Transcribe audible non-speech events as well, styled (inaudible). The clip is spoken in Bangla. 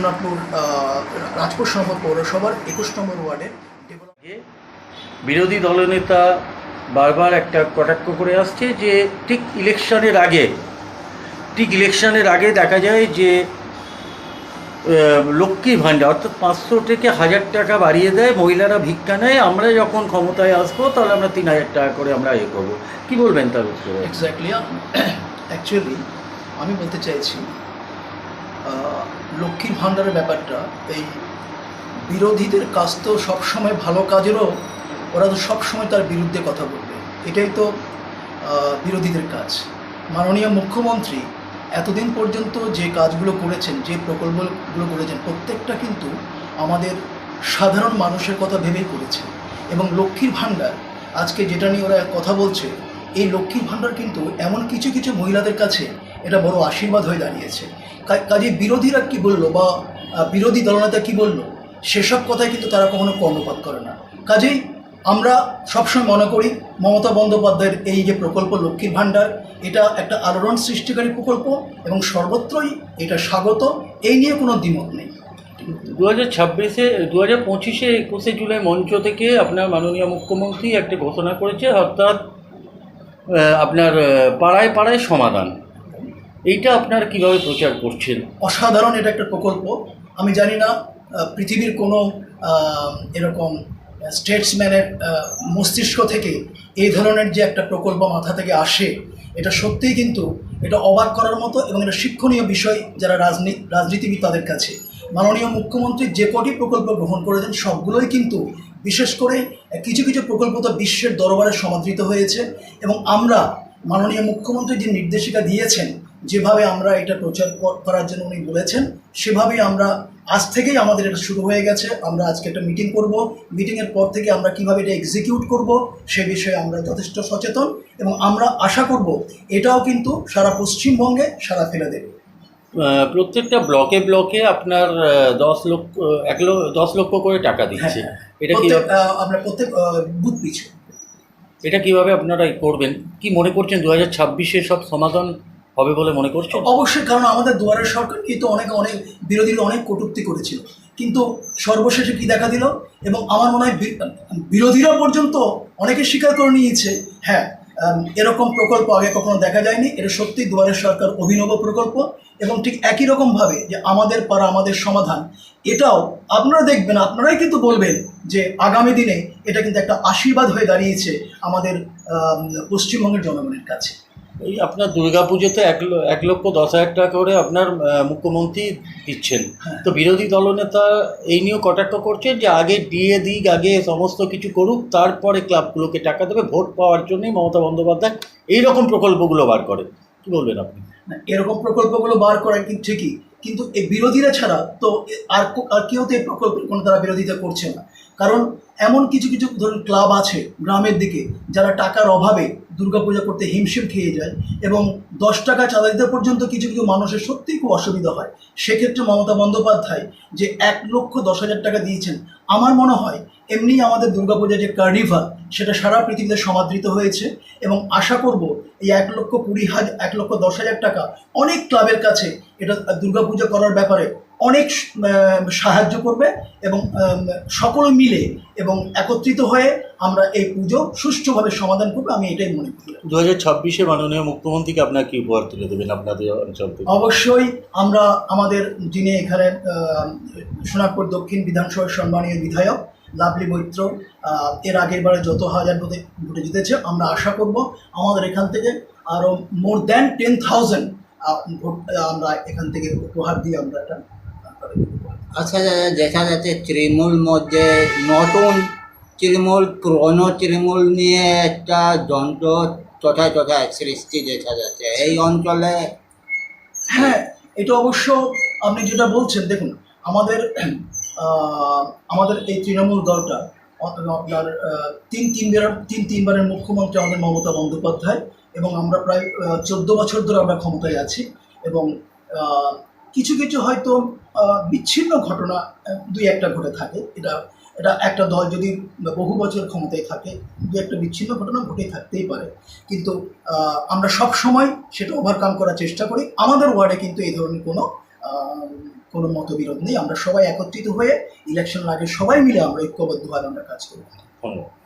সোনারপুর রাজপুর সম্ভব পৌরসভার একুশ নম্বর ওয়ার্ডে ডেভেলপ বিরোধী দলনেতা বারবার একটা কটাক্ষ করে আসছে যে ঠিক ইলেকশনের আগে ঠিক ইলেকশনের আগে দেখা যায় যে লক্ষ্মী ভাণ্ডার অর্থাৎ পাঁচশো থেকে হাজার টাকা বাড়িয়ে দেয় মহিলারা ভিক্ষা নেয় আমরা যখন ক্ষমতায় আসব তাহলে আমরা তিন হাজার টাকা করে আমরা এ করব। কী বলবেন তার উত্তরে? এক্স্যাক্টলি অ্যাকচুয়ালি (coughs) আমি বলতে চাইছি লক্ষ্মীর ভাণ্ডারের ব্যাপারটা, এই বিরোধীদের কাজ তো সবসময় ভালো কাজেরও, ওরা তো সবসময় তার বিরুদ্ধে কথা বলবে। এটাই তো বিরোধীদের কাজ। মাননীয় মুখ্যমন্ত্রী এতদিন পর্যন্ত যে কাজগুলো করেছেন, যে প্রকল্পগুলো করেছেন, প্রত্যেকটা কিন্তু আমাদের সাধারণ মানুষের কথা ভেবেই করেছে এবং লক্ষ্মীর ভাণ্ডার, আজকে যেটা নিয়ে ওরা কথা বলছে, এই লক্ষ্মীর ভাণ্ডার কিন্তু এমন কিছু কিছু মহিলাদের কাছে এটা বড় আশীর্বাদ হয়ে দাঁড়িয়েছে। কাজে বিরোধীরা কি বলল বা বিরোধী দলনেতা কি বলল? সেসব কথায় কিন্তু তারা কখনো কর্ণপাত করে না। কাজেই আমরা সবসময় মনে করি মমতা বন্দ্যোপাধ্যায়ের এই যে প্রকল্প লক্ষ্মীর ভাণ্ডার, এটা একটা আলোড়ন সৃষ্টিকারী প্রকল্প এবং সর্বত্রই এটা স্বাগত। এই নিয়ে কোনো দ্বিমত নেই। দু হাজার ছাব্বিশে দু হাজার পঁচিশে একুশে জুলাই মঞ্চ থেকে আপনার মাননীয় মুখ্যমন্ত্রী একটি ঘোষণা করেছে, অর্থাৎ আপনার পাড়ায় পাড়ায় সমাধান। এইটা আপনার কীভাবে প্রচার করছেন? অসাধারণ এটা একটা প্রকল্প। আমি জানি না পৃথিবীর কোনো এরকম স্টেটসম্যানের মস্তিষ্ক থেকে এই ধরনের যে একটা প্রকল্প মাথা থেকে আসে, এটা সত্যিই কিন্তু এটা অবাক করার মতো এবং এটা শিক্ষণীয় বিষয় যারা রাজনীতি রাজনীতিবিদ তাদের কাছে। মাননীয় মুখ্যমন্ত্রী যে কটি প্রকল্প গ্রহণ করেছেন, সবগুলোই কিন্তু বিশেষ করে কিছু কিছু প্রকল্প তো বিশ্বের দরবারে সমাদৃত হয়েছে এবং আমরা মাননীয় মুখ্যমন্ত্রী যে নির্দেশিকা দিয়েছেন যেভাবে আমরা এটা প্রচার করার জন্য উনি বলেছেন সেভাবেই আমরা আজ থেকেই আমাদের এটা শুরু হয়ে গেছে। আমরা আজকে একটা মিটিং করব। মিটিংয়ের পর থেকে আমরা কীভাবে এটা এক্সিকিউট করব সে বিষয়ে আমরা যথেষ্ট সচেতন এবং আমরা আশা করব এটাও কিন্তু সারা পশ্চিমবঙ্গে সারা ফেলে দেবে। প্রত্যেকটা ব্লকে ব্লকে আপনার দশ লক্ষ এক লক্ষ দশ লক্ষ করে টাকা দিচ্ছে। হ্যাঁ, এটা কি আমরা প্রত্যেক বুথ পিছু। এটা কীভাবে আপনারা করবেন? কি মনে করছেন? দু হাজার ছাব্বিশে সব সমাধান হবে বলে মনে করছেন অবশ্যই, কারণ আমাদের দুয়ারের সরকার কিন্তু অনেক অনেক বিরোধীরা অনেক কটূক্তি করেছিল। কিন্তু সর্বশেষে কি দেখা দিল? এবং আমার মনে হয় বিরোধীরা পর্যন্ত অনেকে স্বীকার করে নিয়েছে হ্যাঁ এরকম প্রকল্প আগে কখনো দেখা যায়নি। এটা সত্যি দুয়ারের সরকার অভিনব প্রকল্প এবং ঠিক একই রকমভাবে যে আমাদের পাড়া, আমাদের সমাধান, এটাও আপনারা দেখবেন, আপনারাই কিন্তু বলবেন যে আগামী দিনে এটা কিন্তু একটা আশীর্বাদ হয়ে দাঁড়িয়েছে আমাদের পশ্চিমবঙ্গের জনগণের কাছে। এই আপনার দুর্গা পুজোতে এক এক লক্ষ দশ হাজার টাকা করে আপনার মুখ্যমন্ত্রী দিচ্ছেন। হ্যাঁ। তো বিরোধী দলনেতা এই নিয়েও কটাক্ষ করছেন যে আগে দিয়ে দিক আগে সমস্ত কিছু করুক তারপরে ক্লাবগুলোকে টাকা দেবে ভোট পাওয়ার জন্যই মমতা বন্দ্যোপাধ্যায় এইরকম প্রকল্পগুলো বার করে কি বলবেন আপনি? এরকম প্রকল্পগুলো বার করা কিন্তু ঠিকই। কিন্তু এই বিরোধীরা ছাড়া তো আর আর কেউ তো এই প্রকল্পের কোনো তারা বিরোধিতা করছে না। কারণ এমন কিছু কিছু ধরুন ক্লাব আছে গ্রামের দিকে যারা টাকার অভাবে দুর্গাপূজা করতে হিমশিম খেয়ে যায় এবং দশ টাকা চাঁদা দিতে পর্যন্ত কিছু কিছু মানুষের সত্যিই খুব অসুবিধা হয়। সেক্ষেত্রে মমতা বন্দ্যোপাধ্যায় যে এক লক্ষ দশ হাজার টাকা দিয়েছেন আমার মনে হয় এমনি আমাদের দুর্গাপূজা যে কার্নিভাল সেটা সারা পৃথিবীতে সমাদৃত হয়েছে এবং আশা করব এই এক লক্ষ কুড়ি হাজার এক লক্ষ দশ হাজার টাকা অনেক ক্লাবের কাছে এটা দুর্গাপূজা করার ব্যাপারে অনেক সাহায্য করবে এবং সকলে মিলে এবং একত্রিত হয়ে আমরা এই পুজো সুষ্ঠুভাবে সমাধান করব আমি এটাই মনে করি। দু হাজার ছাব্বিশে মাননীয় মুখ্যমন্ত্রীকে আপনার কি উপহার তুলে দেবেন আপনাদের অঞ্চল অবশ্যই আমরা আমাদের যিনি এখানে সোনারপুর দক্ষিণ বিধানসভার সম্মানীয় বিধায়ক লাভলি মৈত্র এর আগের বারে যত হাজার ভোটে ভোটে জিতেছে আমরা আশা করব আমাদের এখান থেকে আরও more than ten thousand vote আমরা এখান থেকে উপহার দিয়ে আমরা এটা আচ্ছা দেখা যাচ্ছে তৃণমূল মধ্যে নতুন তৃণমূল পুরনো তৃণমূল নিয়ে একটা দ্বন্দ্ব তথায় তথায় সৃষ্টি দেখা যাচ্ছে। এই অঞ্চলে হ্যাঁ এটা অবশ্য আপনি যেটা বলছেন দেখুন আমাদের আমাদের এই তৃণমূল দলটা আপনার তিন তিনবার, তিন তিনবারের মুখ্যমন্ত্রী আমাদের মমতা বন্দ্যোপাধ্যায় এবং আমরা প্রায় চোদ্দ বছর ধরে আমরা ক্ষমতায় আছি এবং কিছু কিছু হয়তো বিচ্ছিন্ন ঘটনা দুই একটা ঘটে থাকে। এটা এটা একটা দল যদি বহু বছর ক্ষমতায় থাকে, দু একটা বিচ্ছিন্ন ঘটনা ঘটে থাকতেই পারে। কিন্তু আমরা সব সময় সেটা ওভারকাম করার চেষ্টা করি। আমাদের ওয়ার্ডে কিন্তু এই ধরনের কোনো কোনো মতবিরোধ নেই। আমরা সবাই একত্রিত হয়ে ইলেকশন আগে সবাই মিলে আমরা ঐক্যবদ্ধভাবে আমরা কাজ করব। ধন্যবাদ।